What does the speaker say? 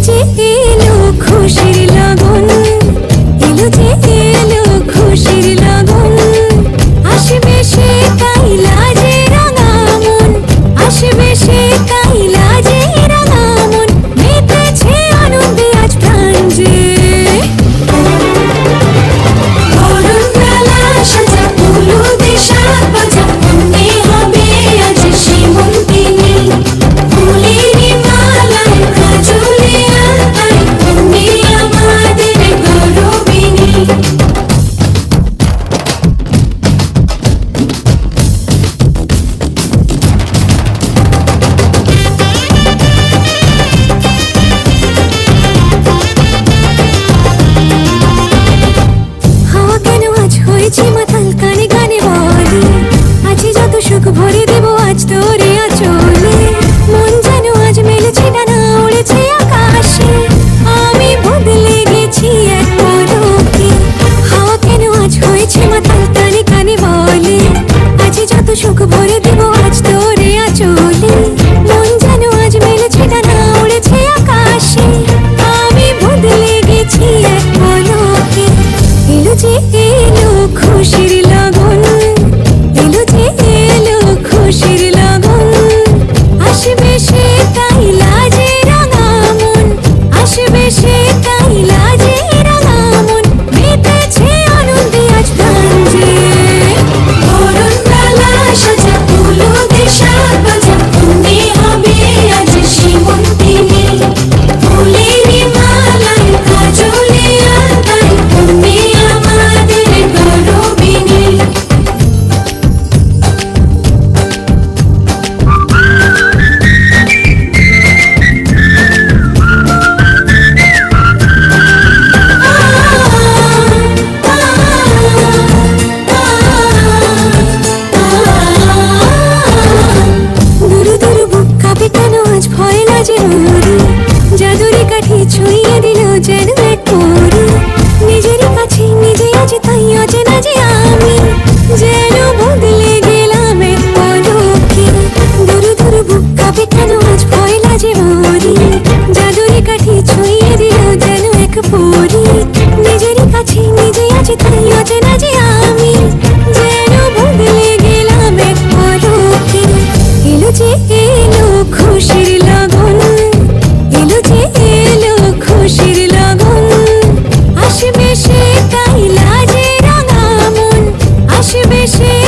যে এলো খুশির লাগন এলো যে এলো খুশির লাগন। щука бурит ছুঁয়ে দিল যেন এক মরু নিজের কাছে নিজে আজ তাই অচেনা যে আমি। যেন বদলে গেলাম এক পলকে। দূর দূর বুক কাঁপে কেন, আজ পয়লা যে মরি জাদুরে কাঠি ছুঁয়ে দিল যেন এক ফুল 心。